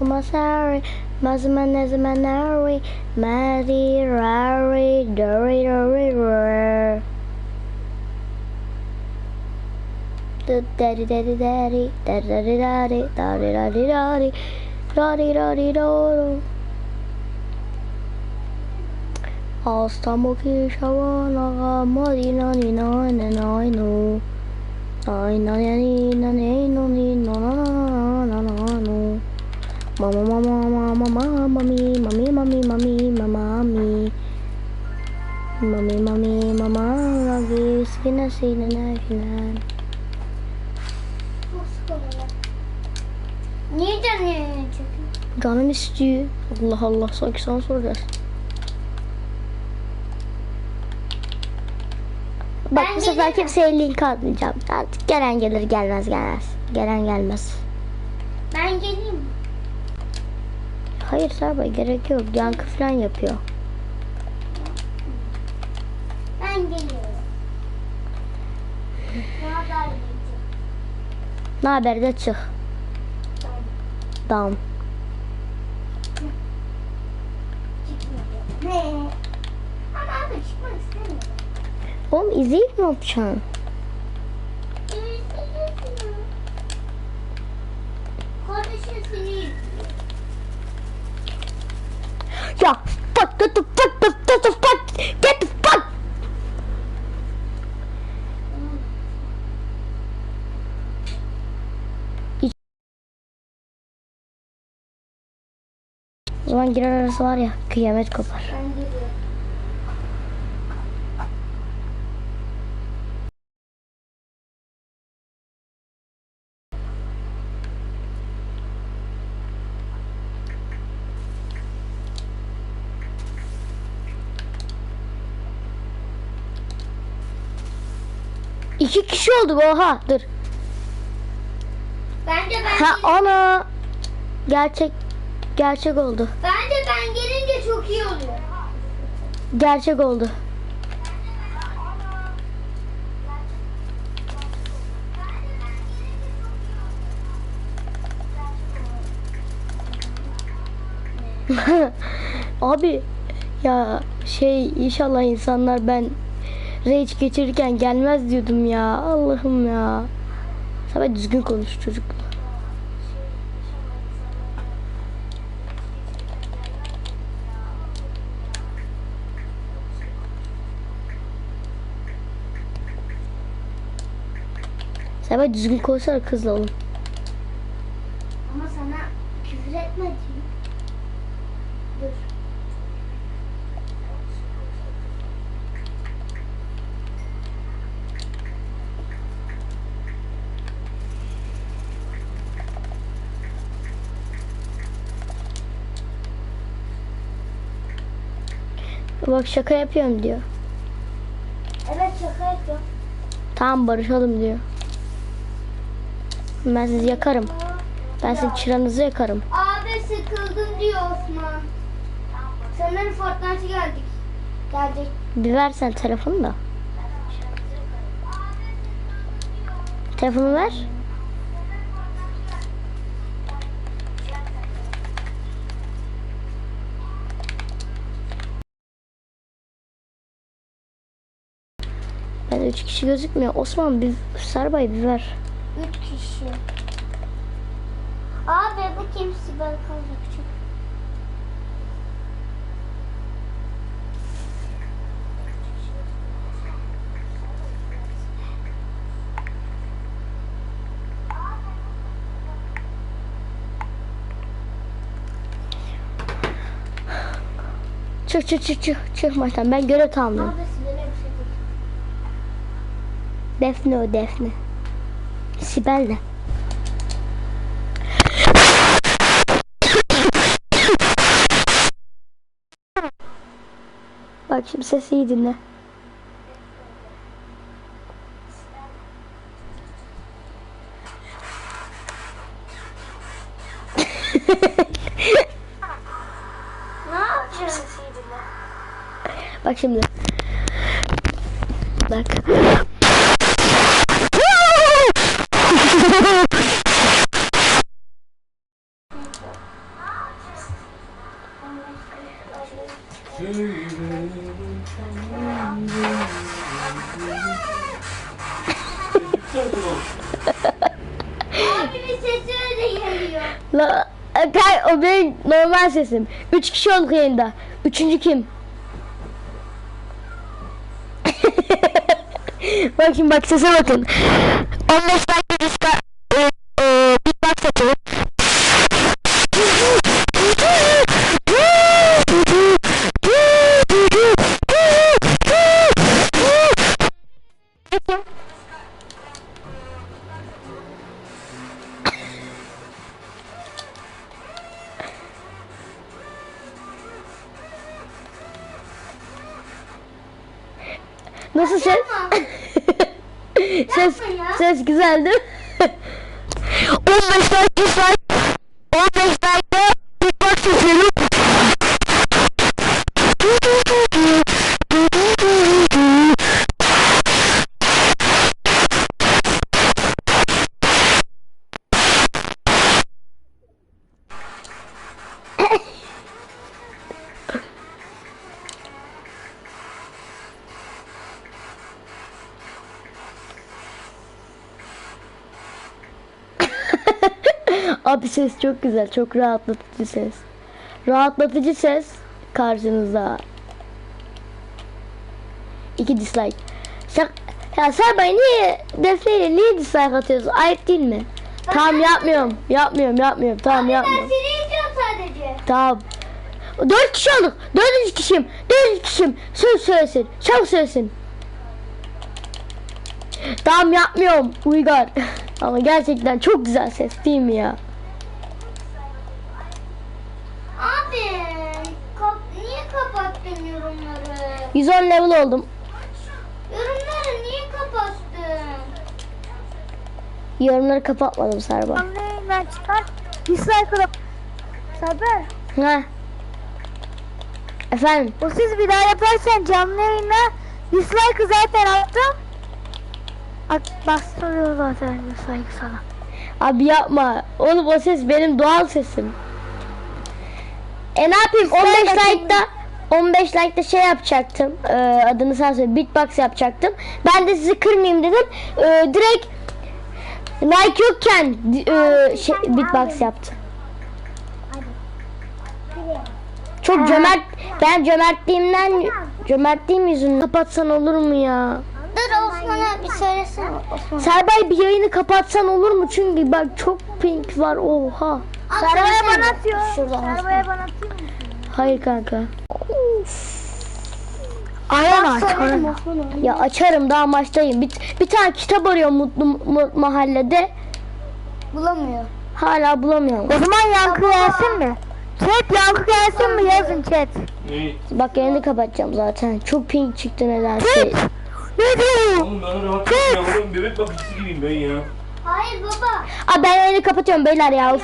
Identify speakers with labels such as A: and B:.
A: Masari, Masmanazmanari, Madi, Rari, Dori, Dori, Rari. Daddy, daddy, daddy, daddy, daddy, daddy, daddy, daddy, daddy, daddy, daddy, na أصطمك na مدينة نين نين na na na na na na Mama mama mama mama mami mami mami mami mama mi. Mami mami mama lagi sina sina na sina.
B: Niye canlı yayını çekiyor?
A: Canım istiyor. Allah Allah sanki sana soracağız. Bak
B: Ben
A: bu sefer kimseye link atmayacağım. Artık gelen gelir gelmez gelmez. Gelen gelmez.
B: Ben geleyim?
A: Hayır Serba gerek yok. Yankı falan yapıyor.
B: Ben geliyorum. Ne haber diyeceğim?
A: Ne haber de çık. Tamam.
B: Çıkmıyor. Ne? Ama abi çıkmak istemiyorum.
A: Oğlum izleyip ne yapacaksın?
B: Kardeşin seni izliyor.
A: Ya fuck the the fuck the the fuck get the fuck. O zaman girer arası var ya kıyamet kopar.
B: Ben
A: İki kişi oldu oha dur.
B: Bence ben
A: Ha ana. Gerçek gerçek oldu.
B: Bence ben gelince çok iyi oluyor.
A: Gerçek oldu. Abi ya şey inşallah insanlar ben rage geçirirken gelmez diyordum ya. Allah'ım ya. Sabah düzgün konuş çocuk. Sabah düzgün konuşsana kızla oğlum.
B: Ama sana küfür etmedim. Dur.
A: Bak şaka yapıyorum diyor.
B: Evet şaka yapıyorum.
A: Tamam barışalım diyor. Ben sizi yakarım. Ben sizin çıranızı yakarım.
B: Abi sıkıldım diyor Osman. Sanırım Fortnite'a geldik. Geldik.
A: Bir versen telefonu da. Telefonu ver. Ben üç kişi gözükmüyor. Osman bir Serbay bir ver.
B: Üç kişi. Abi bu kim Sibel Kazakçı?
A: Çık çık çık çık çık maçtan. Ben görev tamamlıyorum.
B: Abi Sibel'e bir şey değil.
A: Defne o Defne. Sibel de. Bak şimdi sesi iyi dinle.
B: Ne yapacağız?
A: Bak şimdi. Bak.
B: Abimin sesi öyle.
A: La, e, kay, o benim normal sesim. Üç kişi olduk yayında. Üçüncü kim? bak bak sese bakın. 15 dakika Nasıl ses? ses, ses güzel değil mi? 15 dakika Abi ses çok güzel, çok rahatlatıcı ses. Rahatlatıcı ses karşınızda. İki dislike. Sen, ya sen bana niye defneyle niye dislike atıyorsun? Ayıp değil mi? Tamam yapmıyorum. Yapmıyorum, yapmıyorum. Tamam
B: Abi ben
A: yapmıyorum.
B: seni izliyorum sadece.
A: Tamam. Dört kişi olduk. Dördüncü kişiyim. Dördüncü kişiyim. Söz söylesin. Çabuk söylesin. Tamam yapmıyorum. Uygar. Ama gerçekten çok güzel ses değil mi ya?
B: Abi kap niye kapattın yorumları?
A: 110 level oldum.
B: Yorumları niye kapattın?
A: Yorumları kapatmadım Serba.
C: Canlı yayından çıkar. Dislike alıp. Saber.
A: Ha. Efendim.
C: O siz bir daha yaparsan canlı yayına dislike zaten attım. At, bastırıyor zaten dislike sana.
A: Abi yapma. Oğlum o ses benim doğal sesim. E ne yapayım? 15 like'da 15 like'da şey yapacaktım. Ee, adını sen söyle. Beatbox yapacaktım. Ben de sizi kırmayayım dedim. Ee, direkt like yokken e, şey, beatbox yaptım. Çok cömert. Ben cömertliğimden cömertliğim yüzünden kapatsan olur mu ya?
B: Dur Osman'a bir söylesene. Osman.
A: Serbay bir yayını kapatsan olur mu? Çünkü bak çok pink var. Oha.
C: Sarabaya bana atıyor. Sarabaya bana atıyor?
A: Hayır kanka.
C: Ayağını aç. ayağını.
A: Ya açarım daha maçtayım. Bir, bir tane kitap arıyorum mutlu Mu- mahallede.
B: Bulamıyor.
A: Hala bulamıyorum.
C: O zaman yankı gelsin mi? Chat yankı gelsin mi yazın chat.
D: Ne?
A: Bak yayını kapatacağım zaten. Çok pink çıktı nedense.
C: Ne diyor?
D: Oğlum bana rahat ya. Oğlum bebek bakıcısı gibiyim ben ya.
B: Hayır baba.
A: Aa ben yayını kapatıyorum beyler ya. Uf,